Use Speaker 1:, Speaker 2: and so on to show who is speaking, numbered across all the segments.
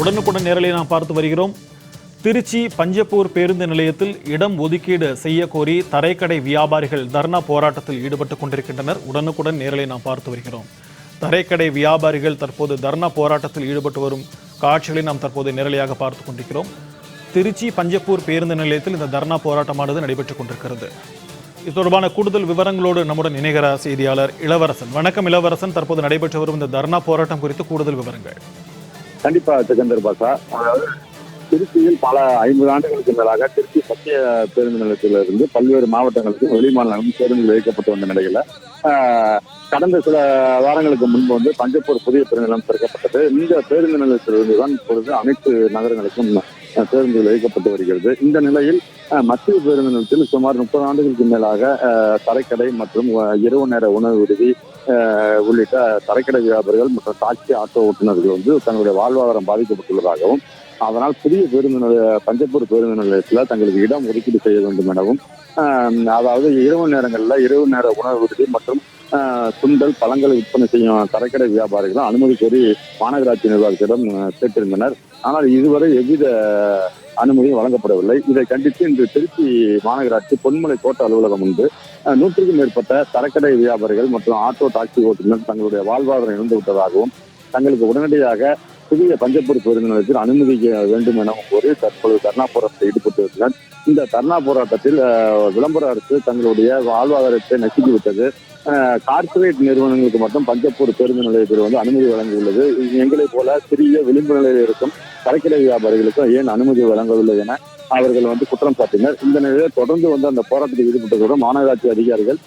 Speaker 1: உடனுக்குடன் நேரலை நாம் பார்த்து வருகிறோம். திருச்சி பஞ்சப்பூர் பேருந்து நிலையத்தில் இடம் ஒதுக்கீடு செய்ய கோரி தரைக்கடை வியாபாரிகள் தர்ணா போராட்டத்தில் ஈடுபட்டு கொண்டிருக்கின்றனர். உடனுக்குடன் நேரலை நாம் பார்த்து வருகிறோம். தரைக்கடை வியாபாரிகள் தற்போது தர்ணா போராட்டத்தில் ஈடுபட்டு வரும் காட்சிகளை நாம் தற்போது நேரலையாக பார்த்து கொண்டிருக்கிறோம். திருச்சி பஞ்சப்பூர் பேருந்து நிலையத்தில் இந்த தர்ணா போராட்டமானது நடைபெற்றுக் கொண்டிருக்கிறது. இது தொடர்பான கூடுதல் விவரங்களோடு நம்முடன் இணைகிறார் செய்தியாளர் இளவரசன். வணக்கம் இளவரசன். தற்போது நடைபெற்று வரும் இந்த தர்ணா போராட்டம் குறித்து கூடுதல் விவரங்கள்.
Speaker 2: கண்டிப்பா சிக்கந்தர் பாசா அதாவது திருச்சியில் பல ஐம்பது ஆண்டுகளுக்கு மேலாக திருச்சி சத்திய பேருந்து நிலையத்திலிருந்து பல்வேறு மாவட்டங்களுக்கும் வெளி மாநிலங்களும் பேருந்துகள் இயக்கப்பட்டு வந்த நிலையில கடந்த சில வாரங்களுக்கு முன்பு வந்து பஞ்சப்பூர் புதிய பேருந்து நிலையம் திறக்கப்பட்டது. இந்த பேருந்து நிலையத்திலிருந்து தான் இப்பொழுது அனைத்து நகரங்களுக்கும் பேருந்துகள் இயக்கப்பட்டு வருகிறது. இந்த நிலையில் மத்திய பேருந்து நிலையத்தில் சுமார் முப்பது ஆண்டுகளுக்கு மேலாக தரைக்கடை மற்றும் இரவு நேர உணவு விடுதி உள்ளிட்ட தரைக்கடை வியாபாரிகள் மற்றும் டாக்ஸி ஆட்டோ ஓட்டுநர்கள் வந்து தங்களுடைய வாழ்வாதாரம் பாதிக்கப்பட்டுள்ளதாகவும் அதனால் புதிய பேருந்து நிலைய பஞ்சப்பூர் பேருந்து நிலையத்தில் தங்களுக்கு இடம் ஒதுக்கீடு செய்ய வேண்டும் எனவும் ஆஹ், அதாவது இரவு நேரங்களில் இரவு நேர உணவு விடுதி மற்றும் சுண்டல் பழங்களை விற்பனை செய்யும் தரைக்கடை வியாபாரிகளும் அனுமதி கோரி மாநகராட்சி நிர்வாகத்திடம் கேட்டிருந்தனர். ஆனால் இதுவரை எவ்வித அனுமதியும் வழங்கப்படவில்லை. இதை கண்டித்து இன்று திருச்சி மாநகராட்சி பொன்மலை கோட்ட அலுவலகம் முன்பு நூற்றுக்கும் மேற்பட்ட தரக்கடை வியாபாரிகள் மற்றும் ஆட்டோ டாக்ஸி ஓட்டுநர் தங்களுடைய வாழ்வாதாரம் இழந்து விட்டதாகவும் தங்களுக்கு உடனடியாக புதிய பஞ்சப்பூர் பேருந்து நிலையத்தில் அனுமதிக்க வேண்டும் எனவும் கோரி தற்பொழுது தர்ணா போராட்டத்தில் ஈடுபட்டு வருகிறார் இந்த தர்ணா போராட்டத்தில் விளம்பர அரசு தங்களுடைய வாழ்வாதாரத்தை நசுக்கி விட்டது கார்ப்பரேட் நிறுவனங்களுக்கு மட்டும் பஞ்சப்பூர் பேருந்து நிலையத்தில் வந்து அனுமதி வழங்கியுள்ளது. எங்களை போல சிறிய விளிம்பு நிலையில் இருக்கும் கடைக்கடை வியாபாரிகளுக்கும் ஏன் அனுமதி வழங்கவில்லை என அவர்கள் வந்து குற்றம் சாட்டினர். இந்த நிலையில் தொடர்ந்து வந்து அந்த போராட்டத்தில் ஈடுபட்டதோடு மாநகராட்சி அதிகாரிகள்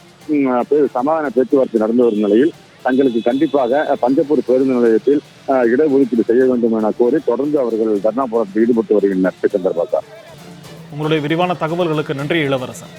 Speaker 2: சமாதான பேச்சுவார்த்தை நடந்து வரும் நிலையில் தங்களுக்கு கண்டிப்பாக பஞ்சப்பூர் பேருந்து நிலையத்தில் அஹ், இடஒதுக்கீடு செய்ய வேண்டும் என கோரி தொடர்ந்து அவர்கள் தர்ணா போராட்டத்தில் ஈடுபட்டு வருகின்றனர். சிக்கந்தர்
Speaker 1: உங்களுடைய விரிவான தகவல்களுக்கு நன்றி இளவரசன்.